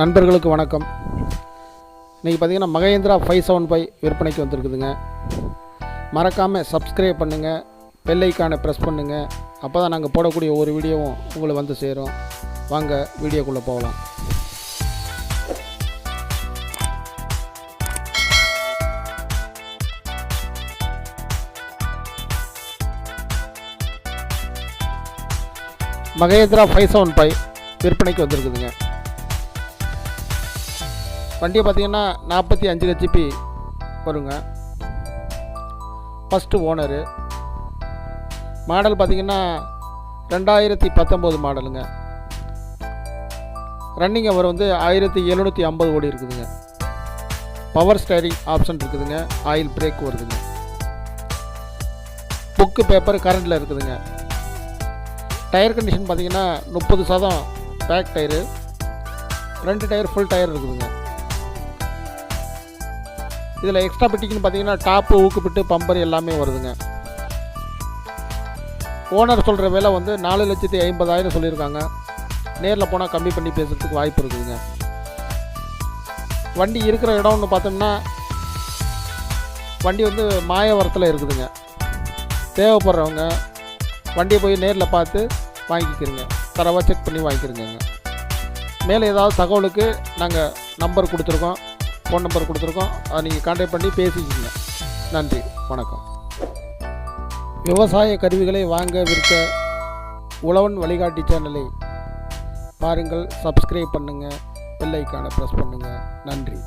நண்பர்களுக்கு வணக்கம். இன்றைக்கி பார்த்தீங்கன்னா மகேந்திரா ஃபைவ் செவன் ஃபைவ் விற்பனைக்கு வந்திருக்குதுங்க. மறக்காமல் சப்ஸ்கிரைப் பண்ணுங்கள் பெல்லைக்கானை ப்ரெஸ் பண்ணுங்கள் அப்போ தான் நாங்கள் போடக்கூடிய ஒரு வீடியோவும் உங்களை வந்து சேரும். வாங்க வீடியோக்குள்ளே போகலாம். மகேந்திரா ஃபைவ் செவன் ஃபைவ் விற்பனைக்கு வந்திருக்குதுங்க. வண்டியை பார்த்தீங்கன்னா நாற்பத்தி அஞ்சு ஹெச்பி வருங்க. ஃபஸ்ட்டு ஓனரு மாடல் பார்த்தீங்கன்னா ரெண்டாயிரத்தி பத்தொம்போது மாடலுங்க ரன்னிங் அவர் வந்து ஆயிரத்தி எழுநூற்றி ஐம்பது ஓடி இருக்குதுங்க. பவர் ஸ்டேரிங் ஆப்ஷன் இருக்குதுங்க. ஆயில் பிரேக் வருதுங்க. புக்கு பேப்பர் கரண்டில் இருக்குதுங்க. டயர் கண்டிஷன் பார்த்தீங்கன்னா முப்பது சதம் பேக் டயரு ரெண்டு டயர் ஃபுல் டயர் இருக்குதுங்க. இதில் எக்ஸ்ட்ரா பெட்டிக்குன்னு பார்த்தீங்கன்னா டாப்பு ஊக்குப்பிட்டு பம்பர் எல்லாமே வருதுங்க. ஓனர் சொல்கிற விலை வந்து நாலு லட்சத்தி ஐம்பதாயிரம் சொல்லியிருக்காங்க. நேரில் போனால் கம்மி பண்ணி பேசுகிறதுக்கு வாய்ப்பு இருக்குதுங்க. வண்டி இருக்கிற இடம்னு பார்த்தோம்னா வண்டி வந்து மாயவரத்தில் இருக்குதுங்க. தேவைப்படுறவங்க வண்டியை போய் நேரில் பார்த்து வாங்கிக்கிறங்க. தரவாக செக் பண்ணி வாங்கிக்கிறங்க மேலே ஏதாவது தகவலுக்கு நாங்கள் நம்பர் கொடுத்துருக்கோம். ஃபோன் நம்பர் கொடுத்துருக்கோம். அதை நீங்கள் கான்டாக்ட் பண்ணி பேசிக்கோங்க. நன்றி. வணக்கம். விவசாய கருவிகளை வாங்க விற்க உழவன் வழிகாட்டி சேனலை பாருங்கள் சப்ஸ்கிரைப் பண்ணுங்கள் பெல்லைக்கான ப்ரெஸ் பண்ணுங்கள் நன்றி.